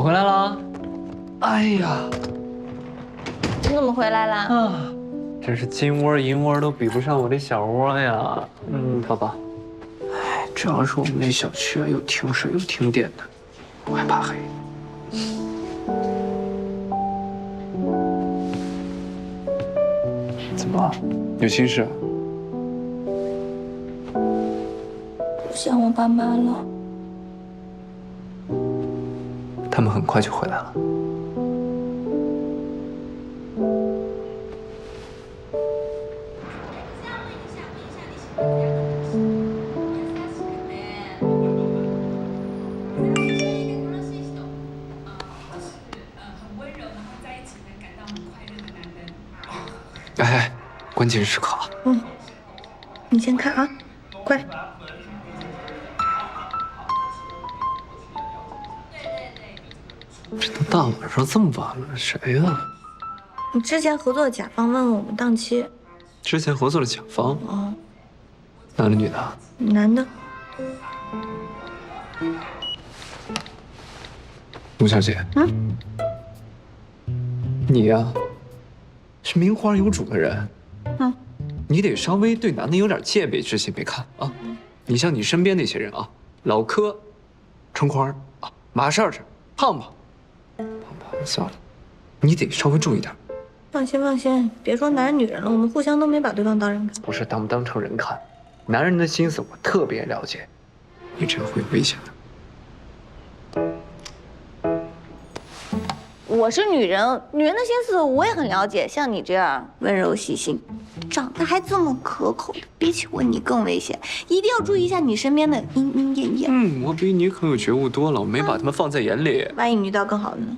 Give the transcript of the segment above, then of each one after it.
我回来了。哎呀，你怎么回来啦？啊，真是金窝银窝都比不上我这小窝呀。嗯，爸爸。哎，主要是我们那小区啊，又停水又停电的，我还怕黑。怎么了？有心事啊？不想我爸妈了。他们很快就回来了。哎哎，关键时刻了。嗯，你先看啊，乖。这都大晚上这么晚了，谁呀、你之前合作的甲方问问我们档期。之前合作的甲方，哦，男的女的？男的。吴小姐，嗯，你呀、是名花有主的人，嗯，你得稍微对男的有点戒备之心，别看啊。你像你身边那些人啊，老柯、春花啊、马少少、胖胖、胖胖，算了，你得稍微注意点，放心放心，别说男人女人了，我们互相都没把对方当人看。不是当不当成人看，男人的心思我特别了解，你这样会有危险的。我是女人，女人的心思我也很了解。像你这样温柔细心，长得还这么可口的，比起我你更危险，一定要注意一下你身边的莺莺燕燕。嗯，我比你可有觉悟多了，我没把他们放在眼里。万一你遇到更好的呢？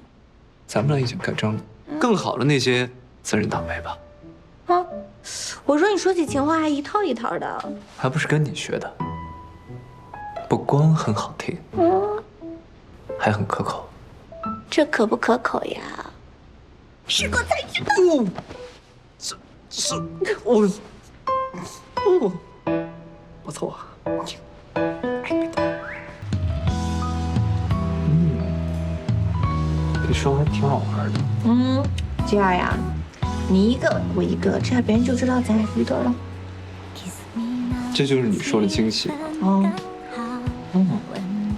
咱们俩已经改正了，更好的那些自认倒霉吧，啊，我说你说起情话还一套一套的。还不是跟你学的。不光很好听，嗯，还很可口。这可不可口呀？试过才知道。哦，这这我，哦，不错啊。嗯，这双还挺好玩的。嗯，这样呀，你一个我一个，这样别人就知道咱俩是一对了。这就是你说的惊喜。哦，嗯，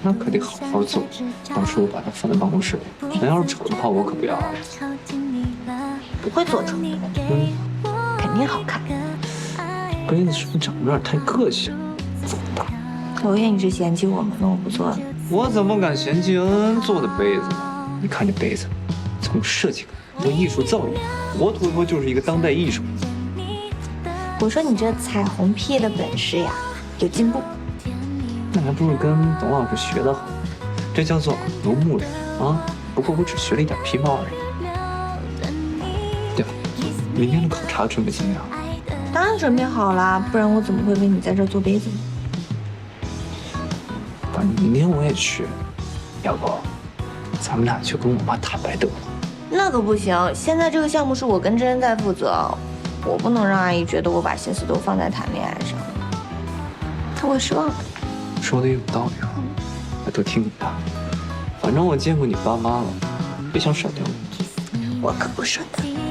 那可得好好做。到时候把它放在办公室里。人要是丑的话，我可不要。不会做丑的，嗯，肯定好看。杯子是不是长得有点太个性？我也一直嫌弃我们，那我不做了。我怎么敢嫌弃恩恩做的杯子呢？你看这杯子，从设计感到艺术造诣，活脱脱就是一个当代艺术。我说你这彩虹屁的本事呀，有进步。那还不如跟董老师学的好？这叫做耳濡目染啊！不过我只学了一点皮毛而已。对了，明天的考察准备怎么样？当然准备好啦，不然我怎么会为你在这做杯子呢？反正明天我也去，要不咱们俩去跟我妈坦白得了。那可不行，现在这个项目是我跟真真在负责，我不能让阿姨觉得我把心思都放在谈恋爱上，她会失望的。说的也有道理啊，那都听你的。反正我见过你爸妈了，别想甩掉我。我可不舍得。